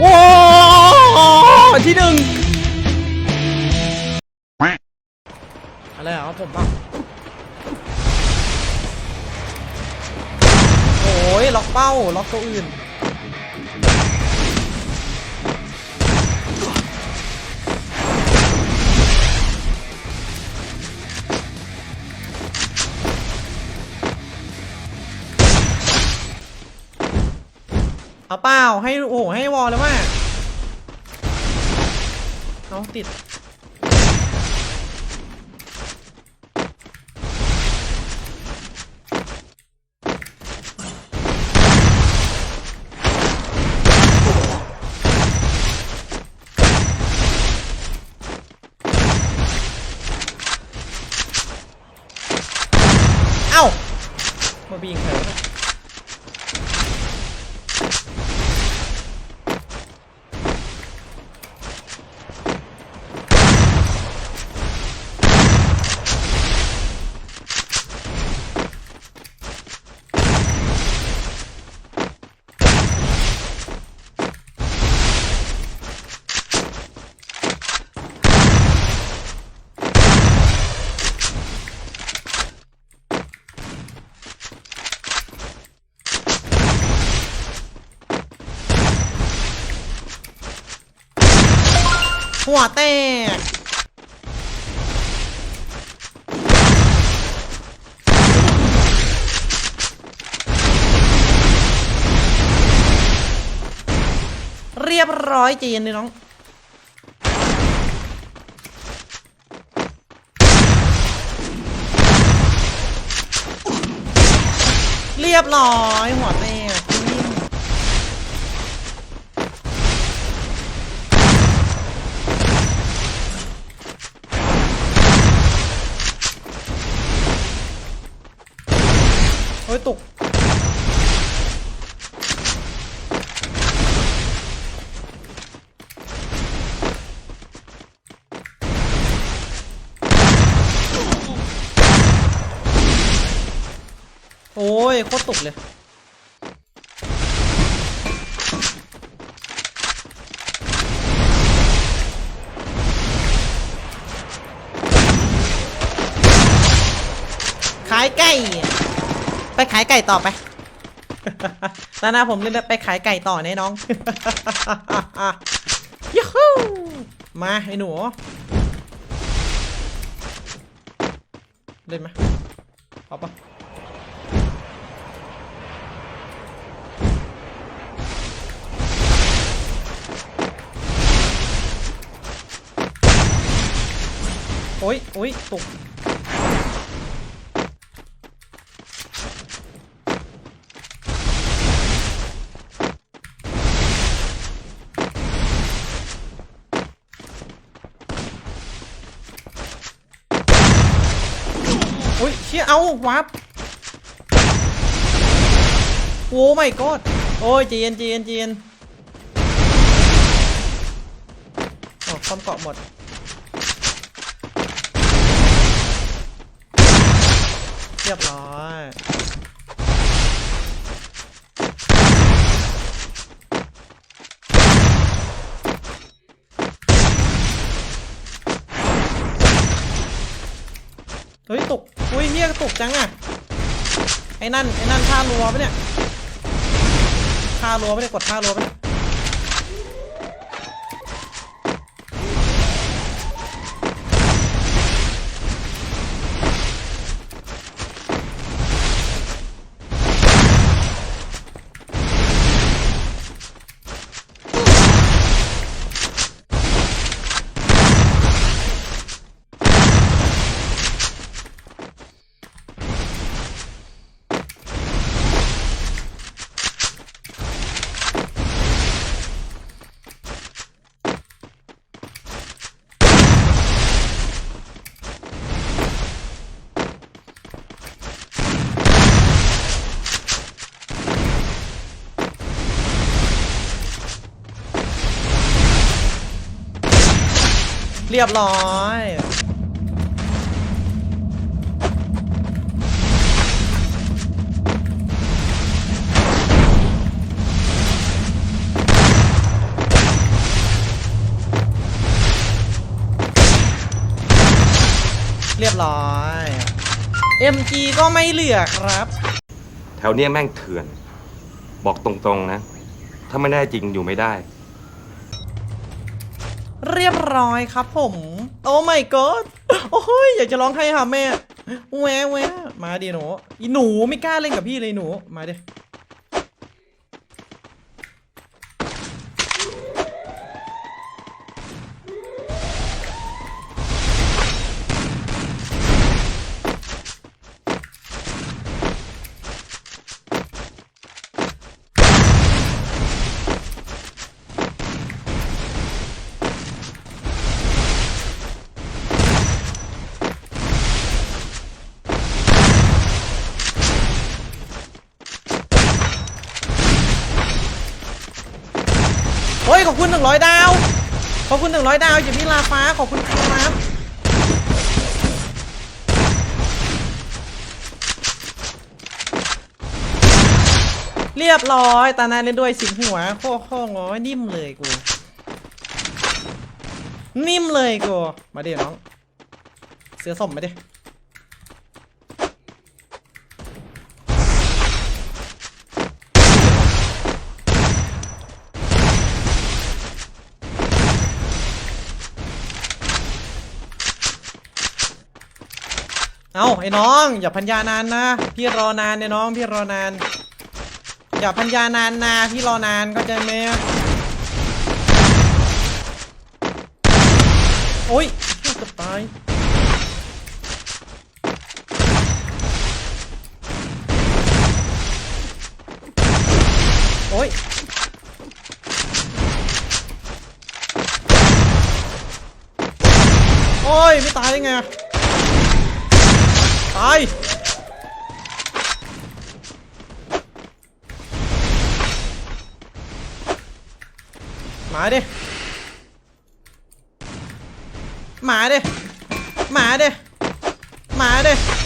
โอ้ที่หนึ่งอะไรเหรอผมอะโอ้ยล็อกเป้า ล็อกตัวอื่น เอาเปล่าให้โอ้โหให้วอลเลยว่าเอาติดเอ้ามาบีงเถอะ หัวแตกเรียบร้อยใจเย็นเลยน้องเรียบร้อยหัวแตก โอ้ยตกโอ้ยโคตรตกเลย ไปขายไก่ต่อไปตาหน้าผมเล่นแบบไปขายไก่ต่อแน่น้องยูฮูมาไอ้หนูเล่นไหมเอาปะโอ้ยโอ้ยตก ชี่ยเอาวับโอ้ไม่กอดโอ้ยจีนจีนจีนโอ้ความเกาะหมดเรียบร้อยเฮ้ยตกอุ้ยเฮีย ตกจังอะไอ้นั่นไอ้นั่นท่ารัวปะเนี่ยท่ารัวปะเนี่ยกดท่ารัวปะเนี่ย เรียบร้อยเรียบร้อย MG ก็ไม่เหลือครับ แถวเนี้ยแม่งเถื่อน บอกตรงๆนะ ถ้าไม่แน่จริงอยู่ไม่ได้ เรียบร้อยครับผม โอ้ my god โอ้ยอยากจะร้องให้หาแม่แหวะแหวะมาดิหนูอีหนูไม่กล้าเล่นกับพี่เลยหนูมาดิ อ้ยขอบคุณหนึ่งร้อยดาว ขอบคุณหนึ่งร้อยดาวอยู่ที่ลาฟ้า ขอบคุณครับ เรียบร้อย ตานาเล่นด้วยสิงหัว โค้โค้งอยนิ่มเลยกู นิ่มเลยกู มาดิน้อง เสือสมมาดิ เอาไอ้น้อง อย่าพันยานานนะ พี่รอนานเนี่ยน้องพี่รอนาน อย่าพันยานานนะพี่รอนานก็ใจไหมโอ้ยเกือบตายโอ้ยโอ้ย ไม่ตายได้ไงายมาดิมาดิมาดิมาดิ